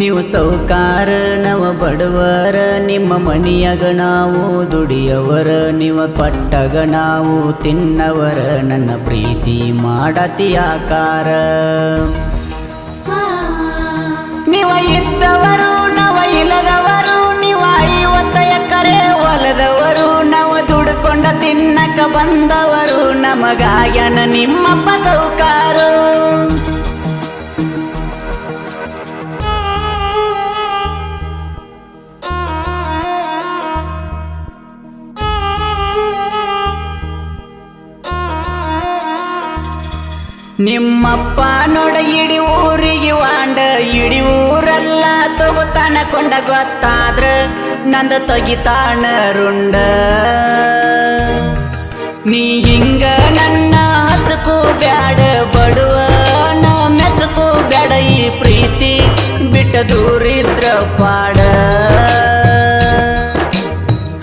ನೀವು ಸೌಕಾರ ನವ ಬಡವರ, ನಿಮ್ಮ ಮಣಿಯಾಗ ನಾವು ದುಡಿಯವರ ನೀವು ಪಟ್ಟಗ ನಾವು ತಿನ್ನವರ, ನನ್ನ ಪ್ರೀತಿ ಮಾಡತಿ ಆಕಾರ. ನೀವ ಇದ್ದವರು, ನವ ಇಲ್ಲದವರು, ನೀವ ಐವತ್ತ ಎಕರೆ ಹೊಲದವರು ನಾವು ದುಡ್ಕೊಂಡ ತಿನ್ನಕ ಬಂದವರು ನಮಗಾಯನ ನಿಮ್ಮ ಸೌಕಾರು. ನಿಮ್ಮಪ್ಪ ನೋಡ ಇಡಿ ಊರಿಗೆ ವಾಂಡ, ಇಡಿ ಊರೆಲ್ಲ ತಗೋತಾನ ಕೊಂಡ ಗೊತ್ತಾದ್ರ ನಂದ ತೆಗಿತಾನ ರುಂಡ. ನೀ ಹಿಂಗ ನನ್ನ ಹತ್ರಕ್ಕೂ ಬ್ಯಾಡ ಬಡುವ ಮೆಚ್ಚಕು ಬ್ಯಾಡ, ಈ ಪ್ರೀತಿ ಬಿಟ್ಟ ದೂರಿದ್ರ ಪಾಡ.